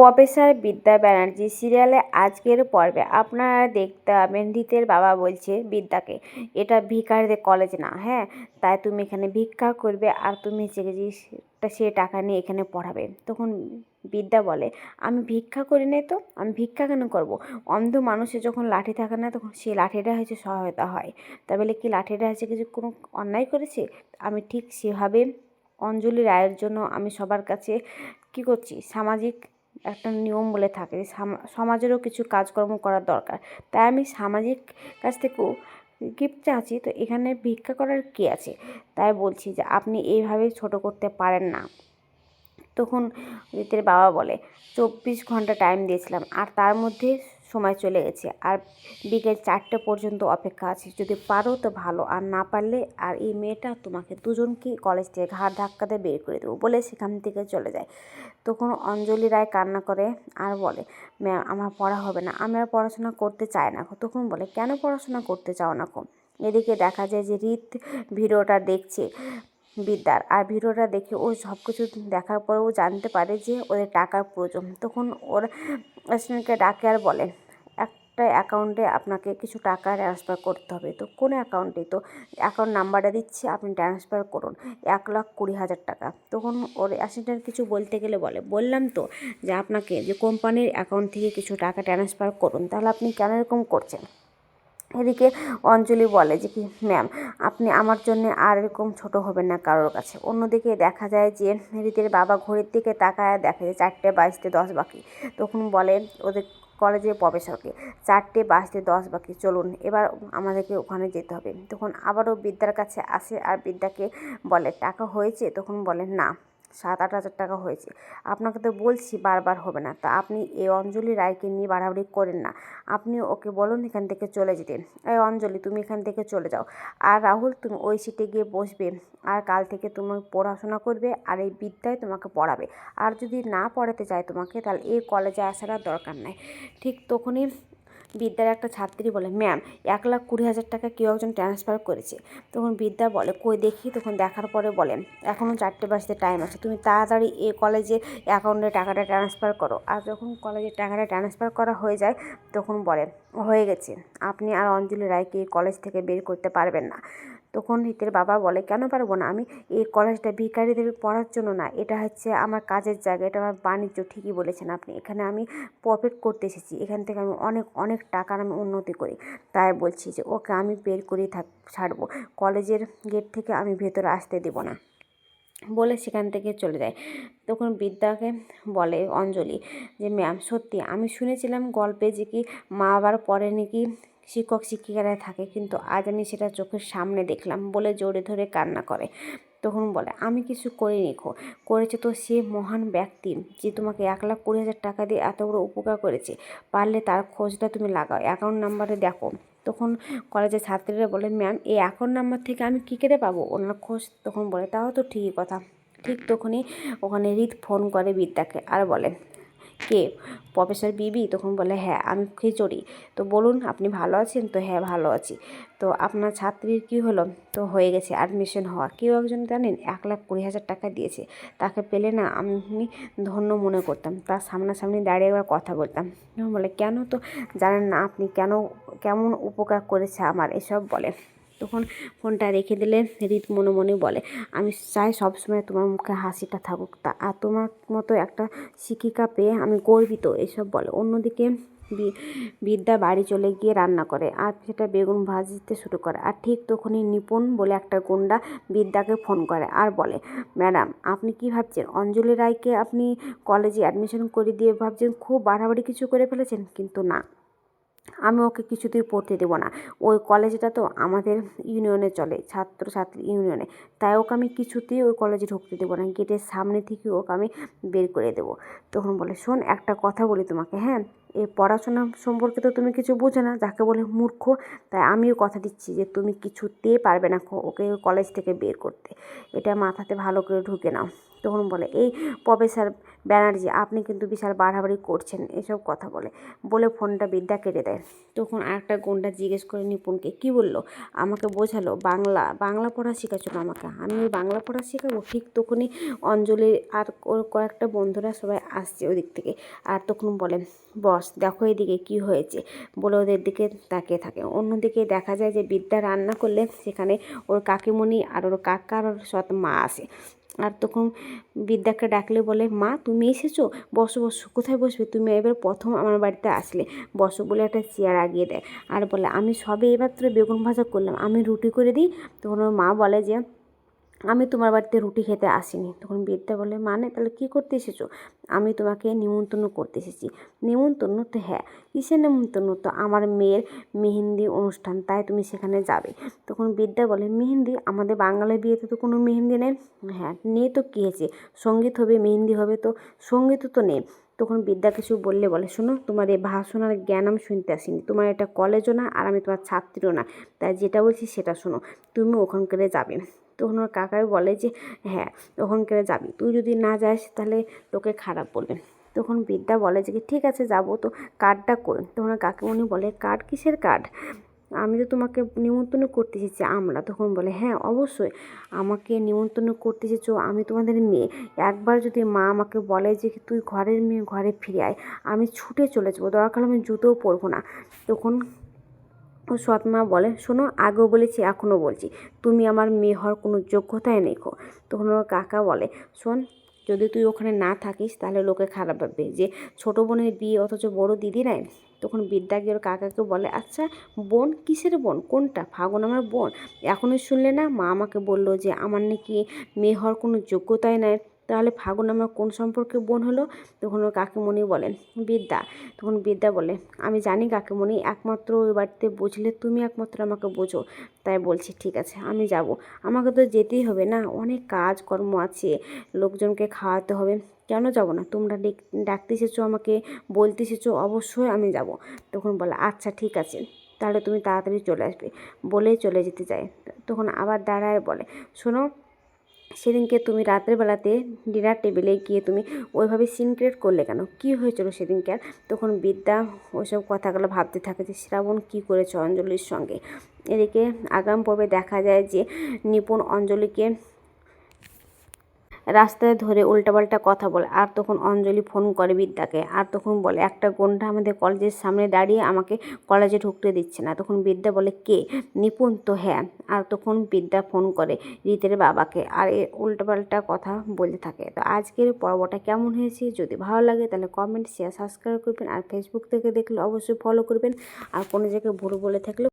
Professor বিদ্যা ব্যানার্জি সিরিয়ালে আজকের পর্বে আপনারা দেখতে পাবেন, রীতের বাবা বলছে বিদ্যাকে, এটা ভিখারিদের কলেজ না হ্যাঁ? তাই তুমি এখানে ভিক্ষা করবে আর তুমি চেয়েছিস সে টাকা নিয়ে এখানে পড়াবে। তখন বিদ্যা বলে, আমি ভিক্ষা করি নাই তো? আমি ভিক্ষা কেন করব? অন্ধ মানুষের যখন লাঠি থাকে না, তখন সেই লাঠিটা হয়েছে সহায়তা হয়। তা বলে, কি লাঠিটা হয়েছে কিছু কোনো অন্যায় করেছে? আমি ঠিক সেভাবে অঞ্জলি রায়ের জন্য আমি সবার কাছে কী করছি? সামাজিক একটা নিয়ম বলে থাকে যে সামা- সমাজেরও কিছু কাজকর্ম করার দরকার। তাই আমি সামাজিক কাছ থেকেও গিফট চাচ্ছি, তো এখানে ভিক্ষা করার কী আছে? তাই বলছি যে আপনি এইভাবে ছোট করতে পারেন না। তখন রীতির বাবা বলে, চব্বিশ ঘণ্টা টাইম দিয়েছিলাম, আর তার মধ্যে সময় চলে গেছে। আর বিকেল চারটে পর্যন্ত অপেক্ষা আছে। যদি পারো তো ভালো, আর না পারলে, আর এই মেয়েটা তোমাকে দুজনকেই কলেজ থেকে ঘাড় ধাক্কাতে বের করে দেবো বলে সেখান থেকে চলে যায়। তখন অঞ্জলি রায় কান্না করে আর বলে ম্যাম আমার পড়া হবে না। আমি আর পড়াশোনা করতে চাই না। তখন বলে, কেন পড়াশোনা করতে চাও না কো এদিকে দেখা যায় যে রীত ভিডিওটা দেখছে। বিদ্যার। আর ভিডিওটা দেখে ও সব কিছু দেখার পরেও জানতে পারে যে ওদের টাকার প্রয়োজন। তখন ওর অ্যাসিস্ট্যান্টকে ডাকে আর বলে, একটা অ্যাকাউন্টে আপনাকে কিছু টাকা ট্রান্সফার করতে হবে। তো কোন অ্যাকাউন্টে তো অ্যাকাউন্ট নাম্বারটা দিচ্ছি, আপনি ট্রান্সফার করুন। এক লাখ কুড়ি হাজার টাকা। তখন ওর অ্যাসিস্ট্যান্ট কিছু বলতে গেলে বলে, বললাম তো যে আপনাকে যে কোম্পানির অ্যাকাউন্ট থেকে কিছু টাকা ট্রান্সফার করুন, তাহলে আপনি কেন এরকম করছেন? এদিকে অঞ্জলি বলে যে কি, ম্যাম, আপনি আমার জন্য আর এরকম ছোট হবেন না কারোর কাছে। অন্যদিকে দেখা যায় যে রীতির বাবা ঘড়ির দিকে তাকায় দেখে যে চারটে বাজতে দশ বাকি। তখন বলে ওদের কলেজের প্রফেসরকে চারটে বাজতে দশ বাকি, চলুন এবার আমাদেরকে ওখানে যেতে হবে। তখন আবারও বিদ্যার কাছে আসে আর বিদ্যাকে বলে, টাকা হয়েছে? তখন বলে, না। সাত, আট হাজার টাকা হয়েছে। আপনাকে তো বলছি বারবার হবে না। তা আপনি এই অঞ্জলি রায়কে নিয়ে বাড়াবাড়ি করেন না। আপনি ওকে বলুন এখান থেকে চলে যেতে। এই অঞ্জলি, তুমি এখান থেকে চলে যাও। আর রাহুল, তুমি ওই সিটে গিয়ে বসবে। আর কাল থেকে তুমি পড়াশোনা করবে আর এই বিদ্যায় তোমাকে পড়াবে। আর যদি না পড়াতে চায় তোমাকে, তাহলে এই কলেজে আসার আর দরকার নাই। ঠিক তখনই বিদ্যার একটা ছাত্রী বলে, ম্যাম, এক লাখ কুড়ি হাজার টাকা কেউ একজন ট্রান্সফার করেছে। তখন বিদ্যা বলে, কই দেখি? তখন দেখার পরে বলেন এখনও চারটে বাজতে টাইম আছে, তুমি তাড়াতাড়ি এ কলেজে অ্যাকাউন্টে টাকাটা ট্রান্সফার করো। আর যখন কলেজে টাকাটা ট্রান্সফার করা হয়ে যায়, তখন বলে, হয়ে গেছে। আপনি আর অঞ্জলি রায়কে কলেজ থেকে বের করতে পারবেন না। তখন রীতের বাবা বলে, কেন পারব না? আমি এই কলেজটা ভিখারিদের পড়ার জন্য না। এটা হচ্ছে আমার কাজের জায়গা। এটা আমার বাণিজ্য। ঠিকই বলেছেন আপনি। এখানে আমি প্রফিট করতে এসেছি। এখান থেকে আমি অনেক অনেক টাকার আমি উন্নতি করি। তাই বলছি যে, ওকে আমি বের করেই থাক, ছাড়বো। কলেজের গেট থেকে আমি ভেতরে আসতে দেবো না। বলে সেখান থেকে চলে যায়। তখন বিদ্যাকে বলে অঞ্জলি যে, ম্যাম, সত্যি আমি শুনেছিলাম গল্পে যে কি মা আবার পরে নাকি শিক্ষক শিক্ষিকারা থাকে। কিন্তু আজ আমি সেটা চোখের সামনে দেখলাম বলে জোরে ধরে কান্না করে। তখন বলে, আমি কিছু করিনি খো। করেছে তো সে মহান ব্যক্তি যে তোমাকে এক লাখ কুড়ি হাজার টাকা দিয়ে এত বড় উপকার করেছে। পারলে তার খোঁজটা তুমি লাগাও অ্যাকাউন্ট নাম্বারে দেখো। তখন কলেজের ছাত্রীরা বলে ম্যাম এই অ্যাকাউন্ট নাম্বার থেকে আমি কী কেটে পাবো? ওনার খোঁজ? তখন বলে, তাও তো ঠিকই কথা। ঠিক তখনই ওখানে রিত ফোন করে বিদ্যাকে আর বলে কে? প্রফেসর বিবি তখন বলে হ্যাঁ আমি খিচুড়ি। তো বলুন, আপনি ভালো আছেন? তো হ্যাঁ ভালো আছি। তো আপনার ছাত্রীর কি হলো? তো হয়ে গেছে অ্যাডমিশন হওয়া। কেউ একজন জানেন, এক লাখ কুড়ি হাজার টাকা দিয়েছে। তাকে পেলে না আমি ধন্য মনে করতাম। তার সামনাসামনি দাঁড়িয়ে একবার কথা বলতাম। বলে, কেন তো? জানেন না আপনি কেন, কেমন উপকার করেছে আমার? এসব বলে। তখন ফোনটা রেখে দিলে রীত মনে মনে বলে, আমি চাই সবসময় তোমার মুখে হাসিটা থাকুক। তা, আর তোমার মতো একটা শিক্ষিকা পেয়ে আমি গর্বিত, এসব বলে। অন্যদিকে বিদ্যা বাড়ি চলে গিয়ে রান্না করে, আর সেটা বেগুন ভাজতে শুরু করে। আর ঠিক তখনই নিপুণ বলে একটা গুন্ডা বিদ্যাকে ফোন করে আর বলে, ম্যাডাম, আপনি কি ভাবছেন? অঞ্জলি রায়কে আপনি কলেজে অ্যাডমিশন করে দিয়ে ভাবছেন? খুব বাড়াবাড়ি কিছু করে ফেলেছেন? কিন্তু না। আমি ওকে কিছুতেই পড়তে দেবো না। ওই কলেজটা তো আমাদের ইউনিয়নে চলে ছাত্র ছাত্রী ইউনিয়নে তাই ওকে আমি কিছুতেই ওই কলেজে ঢুকতে দেবো না। গেটের সামনে থেকে ওকে আমি বের করে দেবো। তখন বলে, শোন, একটা কথা বলি তোমাকে হ্যাঁ? এই পড়াশোনা সম্পর্কে তো তুমি কিছু বোঝো না, যাকে বলে মূর্খ, তাই আমিও কথা দিচ্ছি যে তুমি কিছুতেই পারবে না ওকে কলেজ থেকে বের করতে। এটা মাথাতে ভালো করে ঢুকে নাও। তখন বলে, এই প্রফেসর ব্যানার্জি, আপনি কিন্তু বিশাল বাড়াবাড়ি করছেন, এসব কথা বলে। বলে ফোনটা বিদ্যা কেটে দেয়। তখন আরেকটা গুন্ডা জিজ্ঞেস করে নিপুণকে, কি বলল? আমাকে বোঝালো, বাংলা বাংলা পড়া শেখাচ্ছিল আমাকে। আমি ওই বাংলা পড়া শেখাবো? ঠিক তখনই অঞ্জলি আর কয়েকটা বন্ধুরা সবাই আসছে ওদিক থেকে। আর তখন বলে বস, দেখো এদিকে কি হয়েছে। বলে ওদের দিকে তাকিয়ে থাকে। অন্যদিকে দেখা যায় যে বিদ্যা রান্না করলে সেখানে ওর কাকিমণি আর ওর কাকা আর ওর সৎ মা আসে আর তখন বিদ্যাকে ডাকলে বলে, মা, তুমি এসেছ? বসো বসো, কোথায় বসবে? তুমি এবার প্রথম আমার বাড়িতে আসলে। বসো বলে একটা চেয়ার আগিয়ে দেয়। আর বলে, আমি সবে এমাত্র বেগুন ভাজা করলাম। আমি রুটি করে দিই? তখন ওর মা বলে যে আমি তোমার বাড়িতে রুটি খেতে আসিনি। তখন বিদ্যা বলে মানে? তাহলে কী করতে এসেছ? আমি তোমাকে নিমন্ত্রণ করতে এসেছি। নিমন্ত্রণ তো হ্যাঁ কিসের নিমন্ত্রণ? তো আমার মেয়ের মেহেন্দি অনুষ্ঠান, তাই তুমি সেখানে যাবে। তখন বিদ্যা বলে, মেহেন্দি? আমাদের বাঙালির বিয়েতে তো কোনো মেহেন্দি নেই? হ্যাঁ নেই তো কী হয়েছে? সংগীত হবে, মেহেন্দি হবে তো? সঙ্গীতও তো নেই। তখন বিদ্যা কিছু বললে বলে, শোনো, তোমার এই ভাষণ আর জ্ঞান আমি শুনতে আসিনি। তোমার এটা কলেজও না আর আমি তোমার ছাত্রীও না। তাই যেটা বলছি সেটা শোনো, তুমি ওখানকারে যাবে। তখন ওর কাকাই বলে যে হ্যাঁ ওখানকারে যাবি। তুই যদি না যাস তাহলে তোকে খারাপ বলবে। তখন বিদ্যা বলে যে ঠিক আছে, যাব তো। কার্ডটা কই? তখন কাকিমণি বলে কার্ড কিসের কার্ড আমি তো তোমাকে নিমন্ত্রণ করতে এসেছি আমরা তখন বলে হ্যাঁ অবশ্যই। আমাকে নিমন্ত্রণ করতে এসেছ আমি তোমাদের মেয়ে। একবার যদি মা আমাকে বলে যে তুই ঘরের মেয়ে, ঘরে ফিরে আয়। আমি ছুটে চলে যাব। দরকার আমি জুতোও পরবো না। তখন সৎ মা বলে, শোনো, আগেও বলেছি, এখনও বলছি। তুমি আমার মেয়ে হওয়ার কোনো যোগ্যতাই নেই তখন ওর কাকা বলে, শোন যদি তুই ওখানে না থাকিস, তাহলে লোকে খারাপ ভাববে। যে ছোটো বোনের বিয়ে অথচ বড় দিদি নাই, তখন বিদ্যা গিয়ে ওর কাকাকে বলে আচ্ছা বোন? কিসের বোন? কোনটা? ফাগুন আমার বোন? এখনই শুনলে না মা আমাকে বলল যে, আমার নাকি মেয়ে হওয়ার কোনো যোগ্যতাই নাই। তাহলে ফাগুন আমার কোন সম্পর্কে বোন হলো? তখন ওর কাকিমণি বলেন, বিদ্যা। তখন বিদ্যা বলে, আমি জানি কাকিমণি একমাত্র ওই বাড়িতে বুঝলে তুমি একমাত্র আমাকে বোঝো। তাই বলছি, ঠিক আছে, আমি যাব। আমাকে তো যেতেই হবে না, অনেক কাজকর্ম আছে, লোকজনকে খাওয়াতে হবে। কেন যাব না? তোমরা ডেক- ডাকতে এসেছ, আমাকে বলতে এসেছ, অবশ্যই আমি যাব। তখন বলে আচ্ছা ঠিক আছে, তাহলে তুমি তাড়াতাড়ি চলে আসবে। বলেই চলে যেতে চায়। তখন আবার দাঁড়ায় বলে, শোনো সেদিনকে তুমি রাতের বেলাতে ডিনার টেবিলে গিয়ে তুমি ওইভাবে সিন ক্রিয়েট করলে কেন? কি হয়েছিল সেদিনকে? আর তখন বিদ্যা ওইসব কথাগুলো ভাবতে থাকে যে শ্রাবণ কী করেছে অঞ্জলির সঙ্গে। এদিকে আগাম পর্বে দেখা যায় যে নিপুণ অঞ্জলিকে রাস্তায় ধরে উল্টাপাল্টা কথা বলে। আর তখন অঞ্জলি ফোন করে বিদ্যাকে। আর তখন বলে, একটা গন্ডা আমাদের কলেজের সামনে দাঁড়িয়ে আমাকে কলেজে ঢুকতে দিচ্ছে না। তখন বিদ্যা বলে, কে? নিপুণ তো হ্যাঁ। আর তখন বিদ্যা ফোন করে রীতের বাবাকে। আর এ উল্টাপাল্টা কথা বলতে থাকে। তো আজকের পর্বটা কেমন হয়েছে? যদি ভালো লাগে তাহলে কমেন্ট শেয়ার সাবস্ক্রাইব করবেন। আর ফেসবুক থেকে দেখলে অবশ্যই ফলো করবেন। আর কোনো জায়গায় ভুল বলে থাকলে